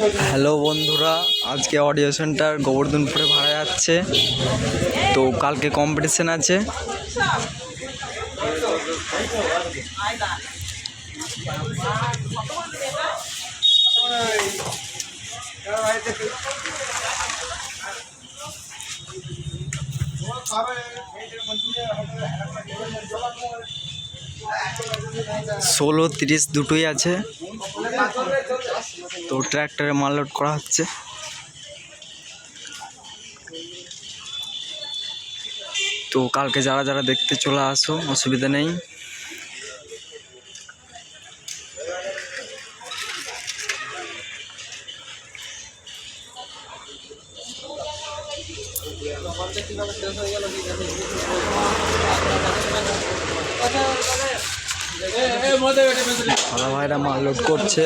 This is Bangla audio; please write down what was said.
হ্যালো বন্ধুরা, আজকে অডিও সেন্টার গোবর্ধনপুরে ভাড়া যাচ্ছে। তো কালকে কম্পিটিশন আছে। ষোলো, তিরিশ দুটোই আছে। তো ট্র্যাক্টরে মাল লোড করা হচ্ছে। তো কালকে যারা যারা দেখতে চলে আসো, অসুবিধা নেই। সাদা ভাইরা মাল লোড করছে।